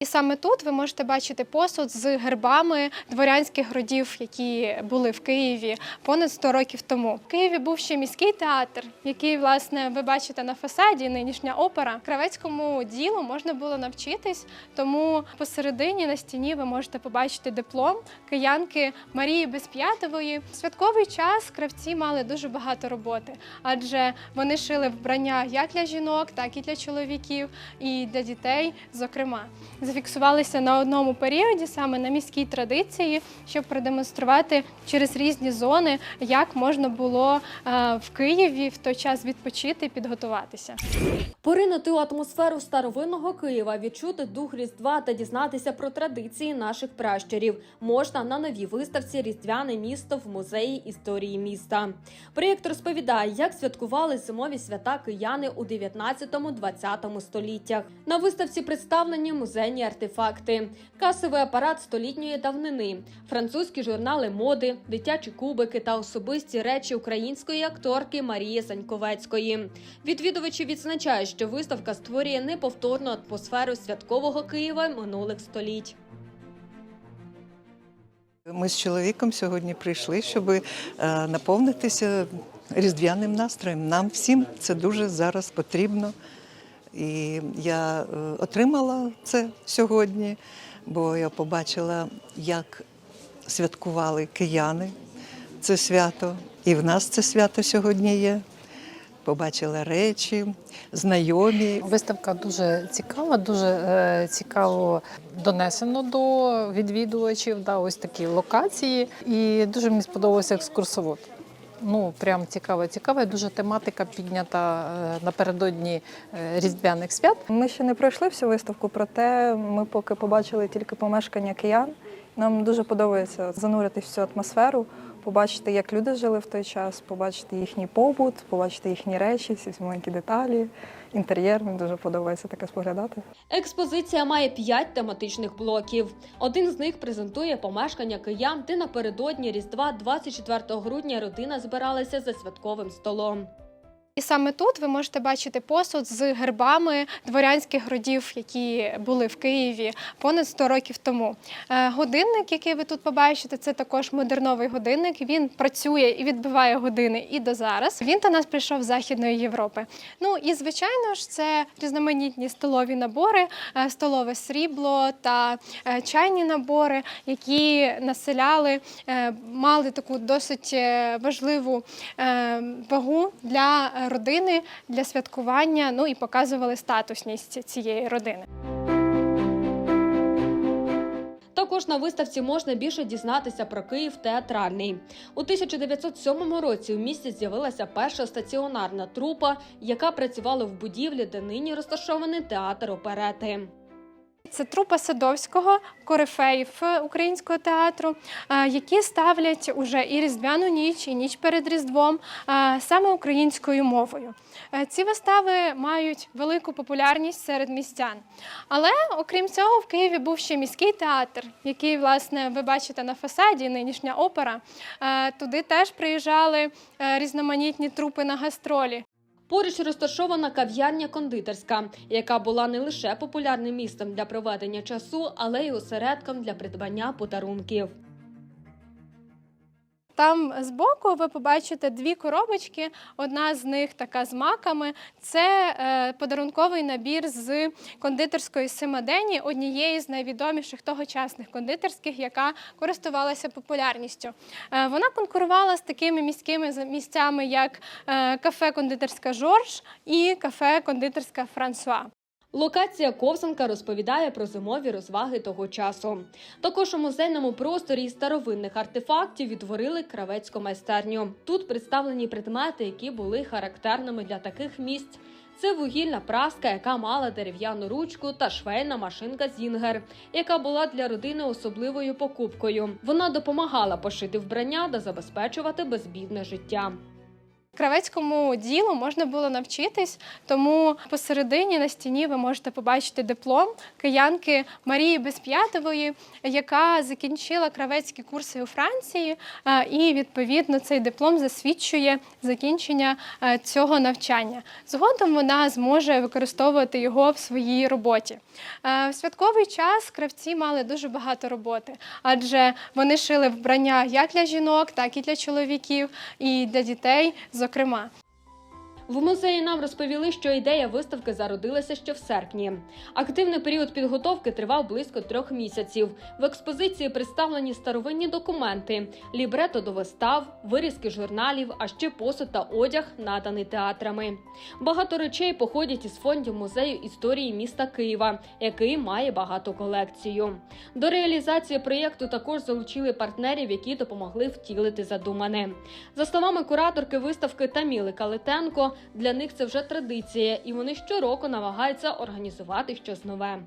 І саме тут ви можете бачити посуд з гербами дворянських родів, які були в Києві понад 100 років тому. В Києві був ще міський театр, який, власне, ви бачите на фасаді, нинішня опера. Кравецькому ділу можна було навчитись, тому посередині на стіні ви можете побачити диплом киянки Марії Безп'ятової. В святковий час кравці мали дуже багато роботи, адже вони шили вбрання як для жінок, так і для чоловіків, і для дітей, зокрема зафіксувалися на одному періоді, саме на міській традиції, щоб продемонструвати через різні зони, як можна було е, в Києві в той час відпочити і підготуватися. Поринути у атмосферу старовинного Києва, відчути дух Різдва та дізнатися про традиції наших пращурів можна на новій виставці Різдвяне місто в музеї історії міста. Проєкт розповідає, як святкували зимові свята кияни у 19-20 століттях. На виставці представлені музейні артефакти, касовий апарат столітньої давнини, французькі журнали моди, дитячі кубики та особисті речі української акторки Марії Саньковецької. Відвідувачі відзначають, що виставка створює неповторну атмосферу святкового Києва минулих століть. Ми з чоловіком сьогодні прийшли, щоб е, наповнитися різдвяним настроєм. Нам всім це дуже зараз потрібно. І я е, отримала це сьогодні, бо я побачила, як святкували кияни це свято. І в нас це свято сьогодні є. Побачила речі, знайомі. Виставка дуже цікава, дуже е, цікаво донесено до відвідувачів. Да, ось такі локації. І дуже мені сподобався екскурсовод. Ну, прям цікаво, цікава. Дуже тематика піднята е, напередодні е, різдвяних свят. Ми ще не пройшли всю виставку, проте ми поки побачили тільки помешкання киян. Нам дуже подобається зануритись в цю атмосферу, побачити, як люди жили в той час, побачити їхній побут, побачити їхні речі, всі маленькі деталі, інтер'єр. Мені дуже подобається таке споглядати. Експозиція має п'ять тематичних блоків. Один з них презентує помешкання киян, де напередодні Різдва 24 грудня родина збиралася за святковим столом. І саме тут ви можете бачити посуд з гербами дворянських родів, які були в Києві понад 100 років тому. Е, Годинник, який ви тут побачите, це також модерновий годинник. Він працює і відбиває години і до зараз. Він до нас прийшов з Західної Європи. Ну і звичайно ж, це різноманітні столові набори, е, столове срібло та е, чайні набори, які населяли, мали таку досить важливу вагу для родини, для святкування, ну і показували статусність цієї родини. Також на виставці можна більше дізнатися про Київ театральний. У 1907 році у місті з'явилася перша стаціонарна трупа, яка працювала в будівлі, де нині розташований театр оперети. Це трупа Садовського, корифеїв українського театру, е, які ставлять уже і Різдвяну ніч, і ніч перед Різдвом е, саме українською мовою. Е, Ці вистави мають велику популярність серед містян. Але окрім цього, в Києві був ще міський театр, який, власне, ви бачите на фасаді, нинішня опера. Е, Туди теж приїжджали е, різноманітні трупи на гастролі. Поруч розташована кав'ярня кондитерська, яка була не лише популярним місцем для проведення часу, але й осередком для придбання подарунків. Там збоку ви побачите дві коробочки. Одна з них така з маками. Це е, подарунковий набір з кондитерської Симадені, однієї з найвідоміших тогочасних кондитерських, яка користувалася популярністю. Е, вона конкурувала з такими міськими місцями, як е, кафе кондитерська Жорж і кафе кондитерська Франсуа. Локація Ковзанка розповідає про зимові розваги того часу. Також у музейному просторі із старовинних артефактів відтворили кравецьку майстерню. Тут представлені предмети, які були характерними для таких місць. Це вугільна праска, яка мала дерев'яну ручку, та швейна машинка Зінгер, яка була для родини особливою покупкою. Вона допомагала пошити вбрання та забезпечувати безбідне життя. Кравецькому ділу можна було навчитись, тому посередині на стіні ви можете побачити диплом киянки Марії Безп'ятової, яка закінчила кравецькі курси у Франції, і відповідно цей диплом засвідчує закінчення цього навчання. Згодом вона зможе використовувати його в своїй роботі. В святковий час кравці мали дуже багато роботи, адже вони шили вбрання як для жінок, так і для чоловіків, і для дітей, зокрема. В музеї нам розповіли, що ідея виставки зародилася ще в серпні. Активний період підготовки тривав близько трьох місяців. В експозиції представлені старовинні документи, лібрето до вистав, вирізки журналів, а ще посуд та одяг, наданий театрами. Багато речей походять із фондів музею історії міста Києва, який має багату колекцію. До реалізації проєкту також залучили партнерів, які допомогли втілити задумане. За словами кураторки виставки Таміли Калитенко, для них це вже традиція, і вони щороку намагаються організувати щось нове.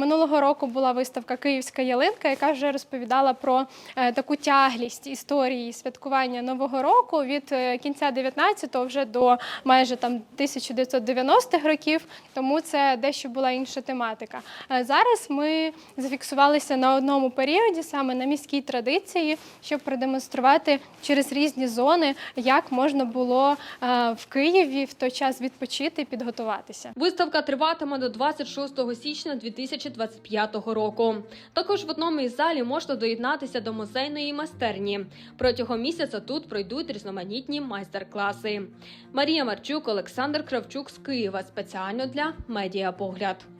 Минулого року була виставка Київська ялинка, яка вже розповідала про е, таку тяглість історії святкування Нового року від е, кінця 19-го вже до майже там 1990-х років. Тому це дещо була інша тематика. Е, Зараз ми зафіксувалися на одному періоді, саме на міській традиції, щоб продемонструвати через різні зони, як можна було в Києві в той час відпочити і підготуватися. Виставка триватиме до 26 січня 2025 року. Також в одному із залів можна доєднатися до музейної майстерні. Протягом місяця тут пройдуть різноманітні майстер-класи. Марія Марчук, Олександр Кравчук з Києва спеціально для Медіапогляд.